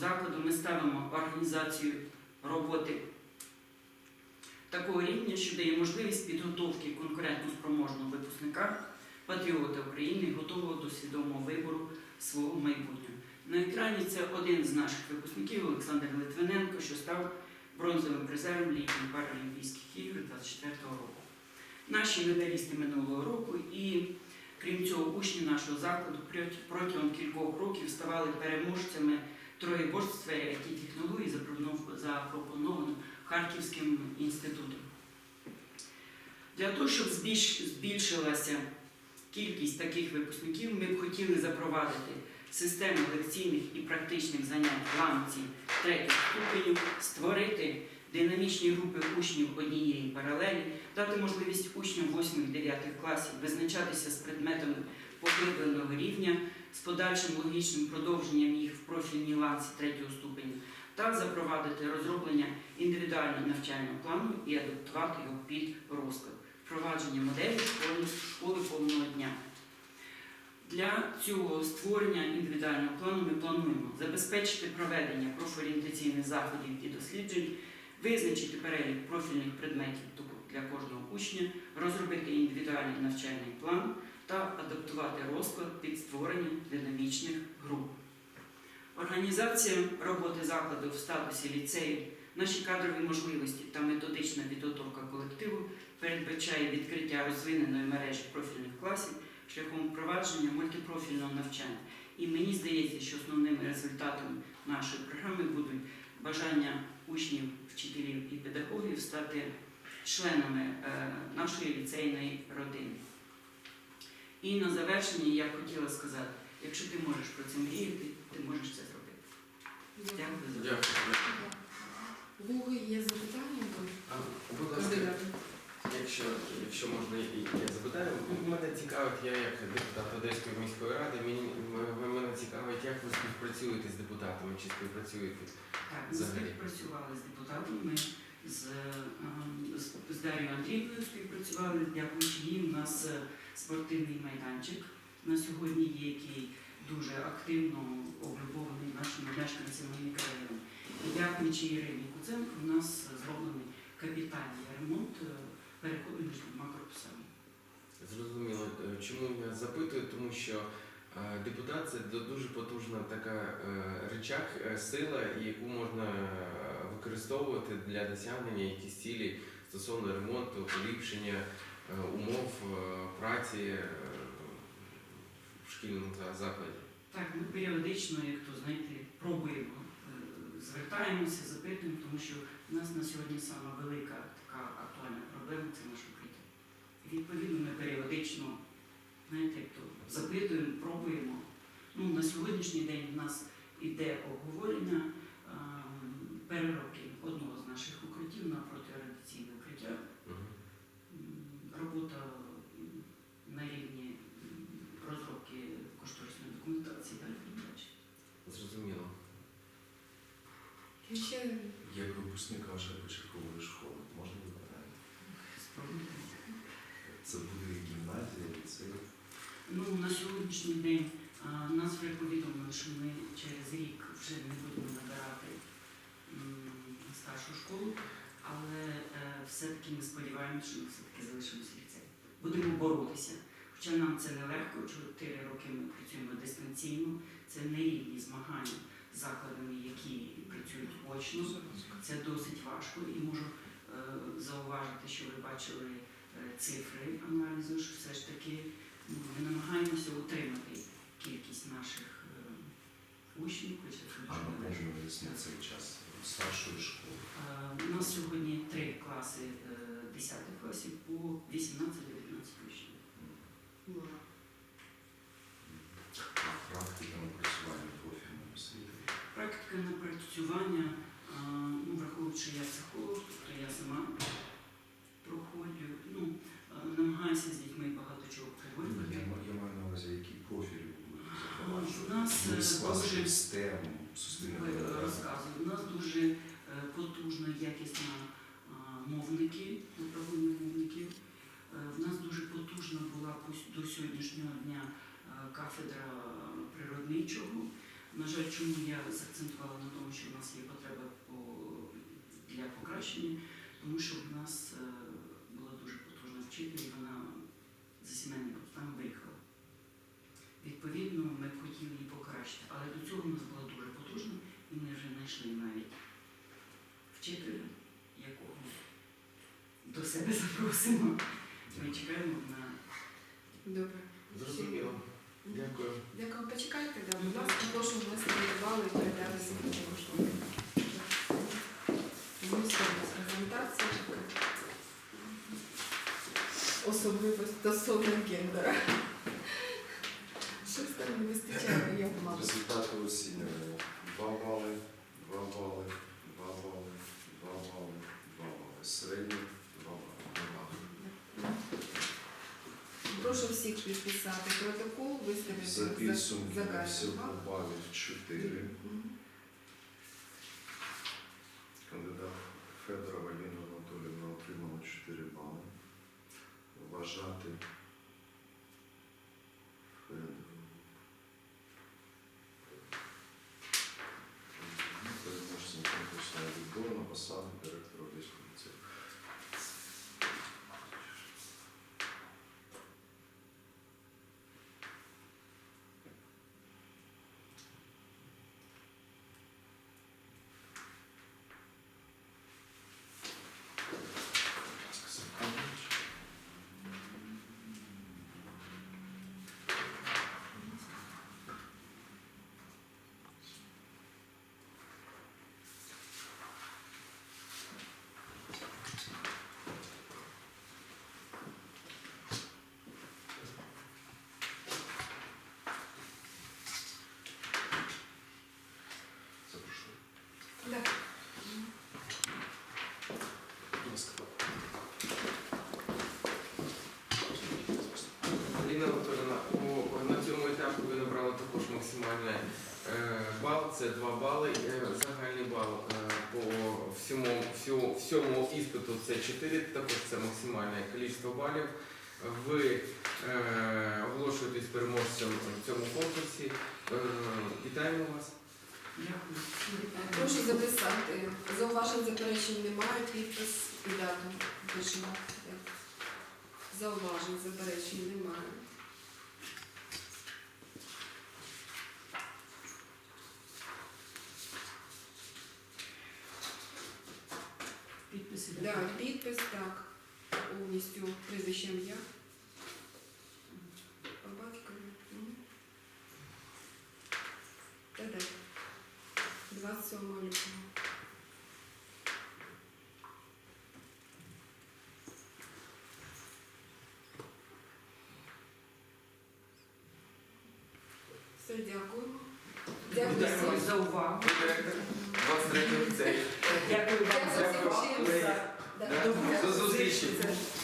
закладу ми ставимо організацію роботи такого рівня, що дає можливість підготовки конкурентно-спроможного випускника, патріота України, готового до свідомого вибору свого майбутнього. На екрані це один з наших випускників Олександр Литвиненко, що став бронзовим призером літніх паралімпійських ігор 24-го року. Наші медалісти минулого року і, крім цього, учні нашого закладу протягом кількох років ставали переможцями запропоновано Харківським інститутом. Для того, щоб збільшилася кількість таких випускників, ми б хотіли запровадити систему лекційних і практичних занять в ламці третього ступеню, створити динамічні групи учнів однієї паралелі, дати можливість учням 8-9 класів визначатися з предметами поглибленого рівня з подальшим логічним продовженням їх в профільній ланці третього ступеню, та запровадити розроблення індивідуального навчального плану і адаптувати його під розклад, впровадження моделі школи, повного дня. Для цього створення індивідуального плану ми плануємо забезпечити проведення профорієнтаційних заходів і досліджень, визначити перелік профільних предметів для кожного учня, розробити індивідуальний навчальний план та адаптувати розклад під створення динамічних груп. Організація роботи закладу в статусі ліцею, наші кадрові можливості та методична підготовка колективу передбачає відкриття розвиненої мережі профільних класів шляхом впровадження мультипрофільного навчання. І мені здається, що основними результатами нашої програми будуть бажання учнів, вчителів і педагогів стати членами е, нашої ліцейної родини. І на завершення я хотіла сказати, якщо ти можеш про це мріяти, ти можеш це зробити. Дякую за. Дякую. У є запитання А, Будь ласка, якщо, якщо можна, я запитаю. Мене цікавить, я як депутат Одеської міської ради, мені, мене цікавить, як ви співпрацюєте з депутатами, чи співпрацюєте? Так, ми Взагалі. співпрацювали з депутатами, ми з, ем, з, з Дар'єю Андрієвою співпрацювали, дякуючи їм. У нас е, спортивний майданчик на сьогодні є, який дуже активно облюбований нашими мешканцями мікрорайону. І дякуючи Ірині Куценко, у нас зроблений капітальний ремонт переходу між двома. Зрозуміло, Е, чому я запитую, тому що е, депутат це дуже потужна така е, речах, сила, яку можна використовувати для досягнення якихось цілей стосовно ремонту, поліпшення умов праці в шкільному за- закладі. Так, ми періодично, як то знаєте, пробуємо, е, звертаємося, запитуємо, тому що в нас на сьогодні сама велика така актуальна проблема це наше укриття. І відповідно ми періодично, знаєте, то запитуємо, пробуємо. Ну, на сьогоднішній день в нас іде обговорення переробки одного з наших укриттів на протирадіаційне укриття. Мгм. М, Робота м, на рівні м, розробки кошторисної документації далі буде далі. Зрозуміло. І ще Як випускник вашої початкової школи, можна? Спробуйте. Це буде гімназія, ліцей. Ну, на сьогоднішній день нас вже повідомили, що ми через рік вже не будемо набирати старшу школу, але е, все-таки ми сподіваємося, що ми все-таки залишимося ліцею. Будемо боротися. Хоча нам це нелегко, чотири роки ми працюємо дистанційно, це не рівні змагання закладами, які працюють очно. Це досить важко і можу е, зауважити, що ви бачили е, цифри аналізу, що все ж таки ну, ми намагаємося утримати кількість наших е, учнів, хоча це цей час старшої школи. У нас сьогодні три класи е, 10 класів по 18-19 учнів. Практика напрацювання, ну, враховуючи я психолог, тобто я сама проходжу, ну, намагаюся з дітьми багато чого обговорювати. я маю на увазі, які профілі У нас, е, дуже- суспільне Ви викладання. розказую. У нас дуже потужна, якісна мовники, управління мовників. Е, В нас дуже потужна була до сьогоднішнього дня е, кафедра природничого. На жаль, чому я заакцентувала на тому, що в нас є потреба по, для покращення, тому що в нас е, була дуже потужна вчитель, і вона за сімейним обставинам виїхала. Відповідно, ми б хотіли її покращити, але до цього в нас була дуже потужна, і ми вже знайшли навіть вчителя, якого до себе запросимо. Ми чекаємо на Добре. Зрозуміло. Дякую. Дякую. Почекайте, да. Будь ласка, прошу Особливо стосовно гендера. Щось там не вистачає його мабуть. Результати оцінювання. 2 бали, 2 бали, 2 бали, 2 бали, 2 бали. Середній 2 бали. Прошу всіх підписати протокол, виставити За підсумками загальний всього бал. балів 4. Мгм. Кандидат посаду директора Одеського ліцею. Запрошую. Да. Будь ласка. Ліна на цьому етапі ви набрали також максимальний е, бал, це 2 бали. Е, Загальний бал е, по всьому, всьому, всьому іспиту це 4, також це максимальне кількість балів. Ви оголошуєтесь переможцем в цьому конкурсі. Вітаємо вас. Прошу записати. Зауважень заперечень немає, підпис і дату пишемо. Зауважень заперечень немає. Підписи. Да, підпис, так. Повністю прізвище ім'я. По батькові. Мгм. Та де? 27 лютого. Все, дякуємо. Дякую Дякую всім. за увагу. Директор 23 ліцею. Дякую вам за Дякую. увагу. До зустрічі.